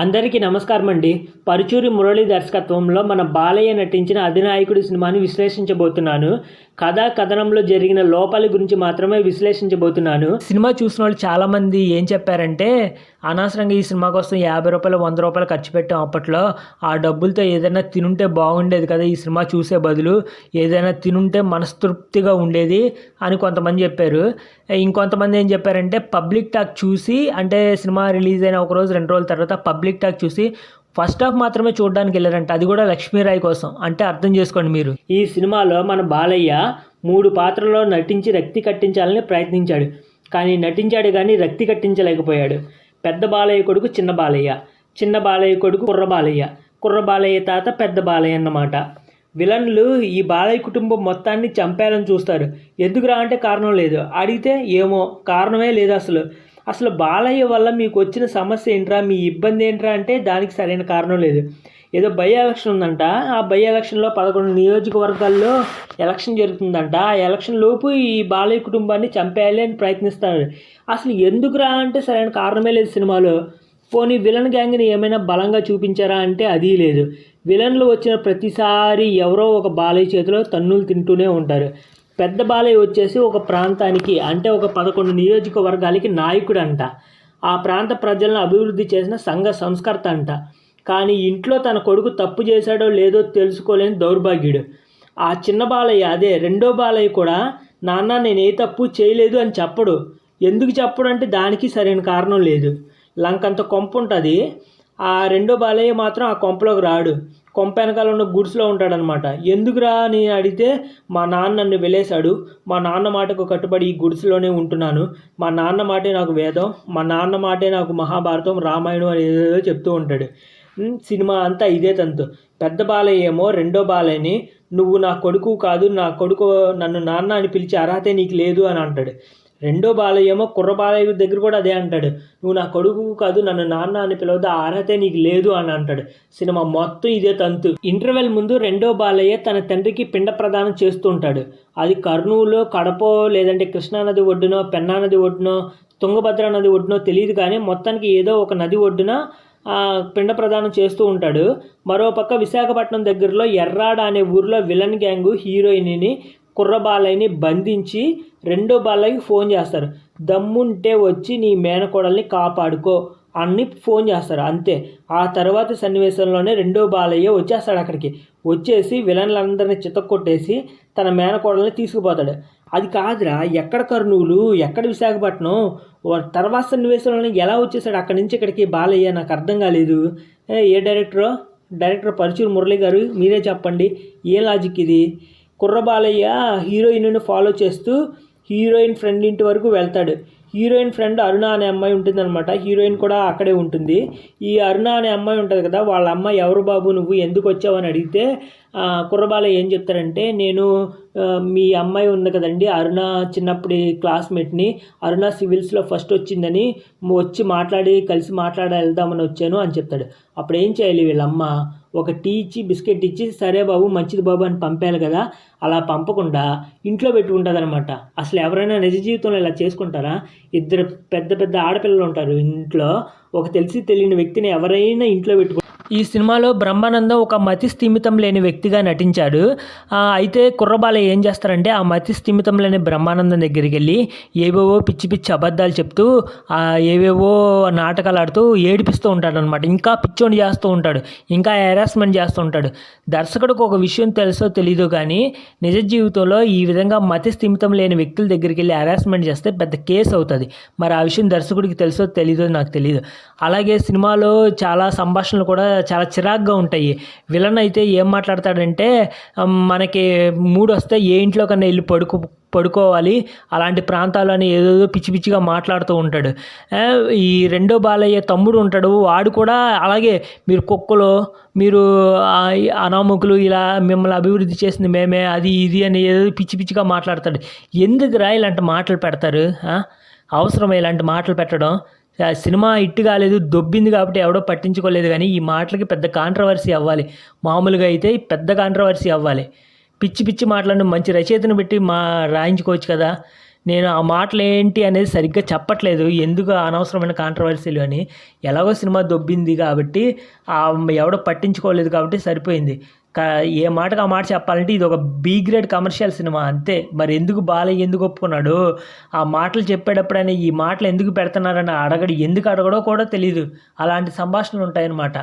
అందరికీ నమస్కారం అండి పరుచూరి మురళి దర్శకత్వంలో మన బాలయ్య నటించిన అధినాయకుడి సినిమాని విశ్లేషించబోతున్నాను. కథా కథనంలో జరిగిన లోపాల గురించి మాత్రమే విశ్లేషించబోతున్నాను. సినిమా చూసిన వాళ్ళు చాలామంది ఏం చెప్పారంటే అనవసరంగా ఈ సినిమా కోసం యాభై రూపాయలు వంద రూపాయలు ఖర్చు పెట్టాం అప్పట్లో. ఆ డబ్బులతో ఏదైనా తినుంటే బాగుండేది కదా ఈ సినిమా చూసే బదులు. ఏదైనా తినుంటే మనస్తృప్తిగా ఉండేది అని కొంతమంది చెప్పారు. ఇంకొంతమంది ఏం చెప్పారంటే పబ్లిక్ టాక్ చూసి అంటే సినిమా రిలీజ్ అయిన ఒక రోజు రెండు రోజుల తర్వాత పబ్లిక్ టాక్ చూసి ఫస్ట్ హాఫ్ మాత్రమే చూడడానికి వెళ్ళారంట. అది కూడా లక్ష్మీరాయ్ కోసం. అంటే అర్థం చేసుకోండి మీరు. ఈ సినిమాలో మన బాలయ్య మూడు పాత్రల్లో నటించి రక్తి కట్టించాలని ప్రయత్నించాడు. కానీ నటించాడు కానీ రక్తి కట్టించలేకపోయాడు. పెద్ద బాలయ్య కొడుకు చిన్న బాలయ్య. చిన్న బాలయ్య కొడుకు కుర్ర బాలయ్య. కుర్ర బాలయ్య తాత పెద్ద బాలయ్య అన్నమాట. విలన్లు ఈ బాలయ్య కుటుంబం మొత్తాన్ని చంపేయాలని చూస్తారు. ఎందుకురా అంటే కారణం లేదు. అడిగితే ఏమో కారణమే లేదు అసలు. అసలు బాలయ్య వల్ల మీకు వచ్చిన సమస్య ఏంట్రా? మీ ఇబ్బంది ఏంట్రా? అంటే దానికి సరైన కారణం లేదు. ఏదో బై ఎలక్షన్ ఉందంట. ఆ బై ఎలక్షన్లో పదకొండు నియోజకవర్గాల్లో ఎలక్షన్ జరుగుతుందంట. ఆ ఎలక్షన్ లోపు ఈ బాలయ్య కుటుంబాన్ని చంపేయాలి అని ప్రయత్నిస్తాడు అసలు ఎందుకురా అంటే సరైన కారణమే లేదు సినిమాలో. పోనీ విలన్ గ్యాంగ్ని ఏమైనా బలంగా చూపించారా అంటే అది లేదు. విలన్లు వచ్చిన ప్రతిసారి ఎవరో ఒక బాలయ్య చేతిలో తన్నులు తింటూనే ఉంటారు. పెద్ద బాలయ్య వచ్చేసి ఒక ప్రాంతానికి అంటే ఒక పదకొండు నియోజకవర్గాలకి నాయకుడు అంట ఆ ప్రాంత ప్రజలను అభివృద్ధి చేసిన సంఘ సంస్కర్త అంట. కానీ ఇంట్లో తన కొడుకు తప్పు చేశాడో లేదో తెలుసుకోలేని దౌర్భాగ్యుడు. ఆ చిన్న బాలయ్య అదే రెండో బాలయ్య కూడా నాన్న నేను ఏ తప్పు చేయలేదు అని చెప్పడు. ఎందుకు చెప్పడు అంటే దానికి సరైన కారణం లేదు. లంకంత కొంప ఉంటుంది. ఆ రెండో బాలయ్య మాత్రం ఆ కొంపలోకి రాడు. కొంప వెనకాల ఉన్న గుడ్స్లో ఉంటాడనమాట. ఎందుకురా అని అడిగితే మా నాన్న నన్ను వెళ్ళేశాడు మా నాన్న మాటకు కట్టుబడి ఈ గుడ్స్లోనే ఉంటున్నాను. మా నాన్న మాటే నాకు వేదం. మా నాన్న మాటే నాకు మహాభారతం రామాయణం అని ఏదేదో చెప్తూ ఉంటాడు. సినిమా అంతా ఇదే తంతు. పెద్ద బాలయ్య ఏమో రెండో బాలయ్యని నువ్వు నా కొడుకు కాదు నా కొడుకు నన్ను నాన్న అని పిలిచే అర్హత నీకు లేదు అని అంటాడు. రెండో బాలయ్య ఏమో కుర్ర బాలయ్య దగ్గర కూడా అదే అంటాడు. నువ్వు నా కొడుకు కాదు నన్ను నాన్న అని పిలవద్దు ఆ అర్హతే నీకు లేదు అని అంటాడు. సినిమా మొత్తం ఇదే తంతు. ఇంటర్వెల్ ముందు రెండో బాలయ్య తన తండ్రికి పిండ ప్రదానం చేస్తూ ఉంటాడు. అది కర్నూలు కడపో లేదంటే కృష్ణానది ఒడ్డునో పెన్నా నది ఒడ్డునో తుంగభద్ర నది ఒడ్డునో తెలియదు కానీ మొత్తానికి ఏదో ఒక నది ఒడ్డున పిండ ప్రదానం చేస్తూ ఉంటాడు. మరోపక్క విశాఖపట్నం దగ్గరలో ఎర్రాడ అనే ఊరిలో విలన్ గ్యాంగు హీరోయిన్ని కుర్రబాలయ్యని బంధించి రెండో బాలయ్యకి ఫోన్ చేస్తారు. దమ్ముంటే వచ్చి నీ మేనకోడల్ని కాపాడుకో అని ఫోన్ చేస్తారు. అంతే. ఆ తర్వాత సన్నివేశంలోనే రెండో బాలయ్య వచ్చేస్తాడు అక్కడికి. వచ్చేసి విలన్లందరినీ చితక్కొట్టేసి తన మేనకోడల్ని తీసుకుపోతాడు. అది కాదురా ఎక్కడ కర్నూలు ఎక్కడ విశాఖపట్నం? ఓ తర్వాత సన్నివేశంలోనే ఎలా వచ్చేసాడు అక్కడి నుంచి ఇక్కడికి బాలయ్య? నాకు అర్థం కాలేదు. ఏ, ఏ డైరెక్టరో? డైరెక్టర్ పరుచూరు మురళి గారు మీరే చెప్పండి. ఏ లాజిక్ ఇది? కుర్రబాలయ్య హీరోయిన్ను ఫాలో చేస్తూ హీరోయిన్ ఫ్రెండ్ ఇంటి వరకు వెళ్తాడు. హీరోయిన్ ఫ్రెండ్ అరుణ అనే అమ్మాయి ఉంటుందన్నమాట. హీరోయిన్ కూడా అక్కడే ఉంటుంది. ఈ అరుణ అనే అమ్మాయి ఉంటుంది కదా వాళ్ళ అమ్మాయి ఎవరు బాబు నువ్వు? ఎందుకు వచ్చావు? అని అడిగితే కుర్రబాలయ్య ఏం చెప్తారంటే నేను మీ అమ్మాయి ఉంది కదండి అరుణ చిన్నప్పటి క్లాస్మేట్ని అరుణ సివిల్స్లో ఫస్ట్ వచ్చిందని వచ్చి మాట్లాడి కలిసి మాట్లాడ వెళ్దామని వచ్చాను అని చెప్తాడు. అప్పుడు ఏం చేయాలి వీళ్ళమ్మ? ఒక టీ ఇచ్చి బిస్కెట్ ఇచ్చి సరే బాబు మంచిది బాబు అని పంపాలి కదా. అలా పంపకుండా ఇంట్లో పెట్టి ఉంటుందన్నమాట. అసలు ఎవరైనా నిజ జీవితంలో ఇలా చేసుకుంటారా? ఇద్దరు పెద్ద పెద్ద ఆడపిల్లలు ఉంటారు. ఇంట్లో ఒక తెలిసి తెలియని వ్యక్తిని ఎవరైనా ఇంట్లో పెట్టుకు ఈ సినిమాలో బ్రహ్మానందం ఒక మతి స్థిమితం లేని వ్యక్తిగా నటించాడు. అయితే కుర్రబాల ఏం చేస్తారంటే ఆ మతి స్థిమితం లేని బ్రహ్మానందం దగ్గరికి వెళ్ళి ఏవేవో పిచ్చి పిచ్చి అబద్ధాలు చెప్తూ ఏవేవో నాటకాలు ఆడుతూ ఏడిపిస్తూ ఉంటాడు అనమాట ఇంకా పిచ్చోని చేస్తూ ఉంటాడు. ఇంకా హెరాస్మెంట్ చేస్తూ ఉంటాడు. దర్శకుడికి ఒక విషయం తెలుసో తెలీదు కానీ నిజ జీవితంలో ఈ విధంగా మతి స్థిమితం లేని వ్యక్తుల దగ్గరికి వెళ్ళి హెరాస్మెంట్ చేస్తే పెద్ద కేసు అవుతుంది. మరి ఆ విషయం దర్శకుడికి తెలుసో తెలీదో నాకు తెలియదు అలాగే సినిమాలో చాలా సంభాషణలు కూడా చాలా చిరాగ్గా ఉంటాయి. విలన్ అయితే ఏం మాట్లాడతాడంటే మనకి మూడు వస్తే ఏ ఇంట్లో కన్నా వెళ్ళి పడుకో పడుకోవాలి. అలాంటి ప్రాంతాలని ఏదేదో పిచ్చి పిచ్చిగా మాట్లాడుతూ ఉంటాడు. ఈ రెండో బాలయ్య తమ్ముడు ఉంటాడు. వాడు కూడా అలాగే మీరు కుక్కలు మీరు అనామకులు ఇలా మిమ్మల్ని అభివృద్ధి చేసింది మేమే అది ఇది అని ఏదో పిచ్చి పిచ్చిగా మాట్లాడతాడు. ఎందుకురా ఇలాంటి మాటలు పెడతారు? అవసరమే అవసరం ఇలాంటి మాటలు పెట్టడం? సినిమా హిట్ కాలేదు దొబ్బింది కాబట్టి ఎవడో పట్టించుకోలేదు కానీ ఈ మాటలకి పెద్ద కాంట్రవర్సీ అవ్వాలి. మామూలుగా అయితే పెద్ద కాంట్రవర్సీ అవ్వాలి. పిచ్చి పిచ్చి మాటలను మంచి రచయితను పెట్టి మా రాయించుకోవచ్చు కదా. నేను ఆ మాటలు ఏంటి అనేది సరిగ్గా చెప్పట్లేదు. ఎందుకు అనవసరమైన కాంట్రవర్సీలు అని. ఎలాగో సినిమా దొబ్బింది కాబట్టి ఆ ఎవడో పట్టించుకోలేదు కాబట్టి సరిపోయింది. కా ఏ మాటకు ఆ మాట చెప్పాలంటే ఇది ఒక బీ గ్రేడ్ కమర్షియల్ సినిమా అంతే. మరి ఎందుకు బాలయ్య ఎందుకు ఒప్పుకున్నాడు? ఆ మాటలు చెప్పేటప్పుడైనా ఈ మాటలు ఎందుకు పెడుతున్నారని అడగడు ఎందుకు అడగడో కూడా తెలియదు అలాంటి సంభాషణలు ఉంటాయన్నమాట.